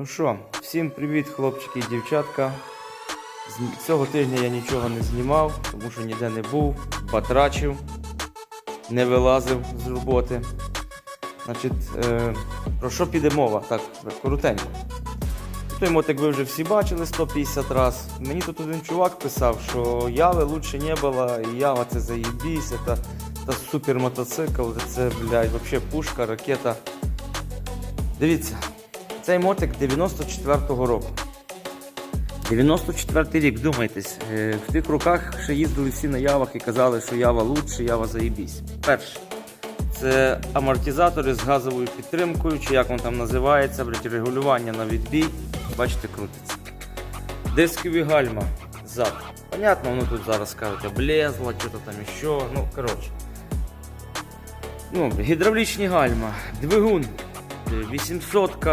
Ну що, всім привіт, хлопчики і дівчатка. Цього тижня я нічого не знімав, тому що ніде не був, батрачив, не вилазив з роботи. Значить, е, про що піде мова? Так, коротенько. Той мотик ви вже всі бачили 150 раз. Мені тут один чувак писав, що яви лучше не було, і ява це заєбісь, це, це супер мотоцикл, це, блядь, вообще пушка, ракета. Дивіться, цей мотик 94-го року. 94-й рік, думайтесь, е, в тих роках ще їздили всі на явах і казали, що ява лучше, ява заєбісь. Перше, це амортизатори з газовою підтримкою, чи як він там називається, регулювання на відбій. Бачите, крутиться. Дискові гальма зад. Понятно, воно тут зараз скажуть, облезло, що-то там іще. Ну, коротше. Ну, гідравлічні гальма, двигун. 800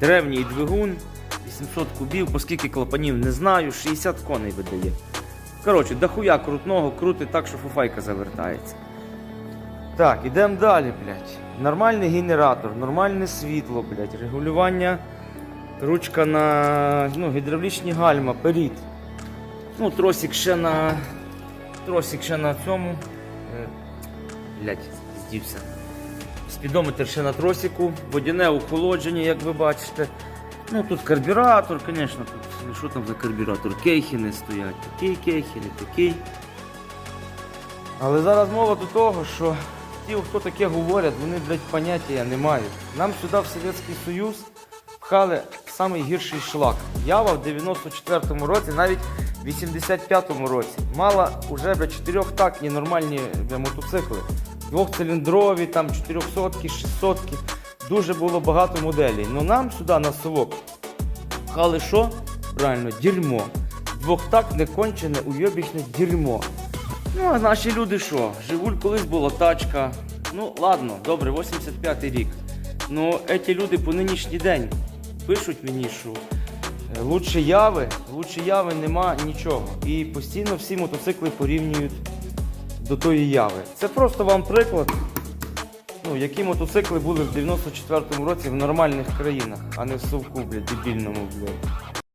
древній двигун, 800 кубів, оскільки клапанів не знаю, 60 коней видає. Коротше, дохуя крутного, крутить так, що фуфайка завертається. Так, ідемо далі, блядь. Нормальний генератор, нормальне світло, блядь, регулювання, ручка на ну, гідравлічні гальма, перід. Ну, тросик ще на. Тросик ще на цьому. Е, Блядь, здівся. Спідометр ще на тросику, водяне охолодження, як ви бачите. Ну тут карбюратор, звісно, тут ну, що там за карбюратор? Кейхіни стоять. Такий кейхіни, такий. Але зараз мова до того, що ті, хто таке говорять, вони, блядь, поняття не мають. Нам сюди в Совєтський Союз пхали самий гірший шлак. Ява в 94-му році, навіть в 85-му році, мала уже блядь, чотирьохтактні нормальні мотоцикли. Двохциліндрові, там 400 600 Дуже було багато моделей. Ну нам сюди на совок пхали що? Правильно, дерьмо. Двохтактне кончене уйобічне дерьмо. Ну, а наші люди що? Жигуль колись була тачка. Ну, ладно, добре, 85-й рік. Ну, ці люди по нинішній день пишуть мені, що е, лучше яви, лучше яви нема нічого. І постійно всі мотоцикли порівнюють до тої яви. Це просто вам приклад, ну, які мотоцикли були в 94-му році в нормальних країнах, а не в совку, блядь, дебільному, блядь.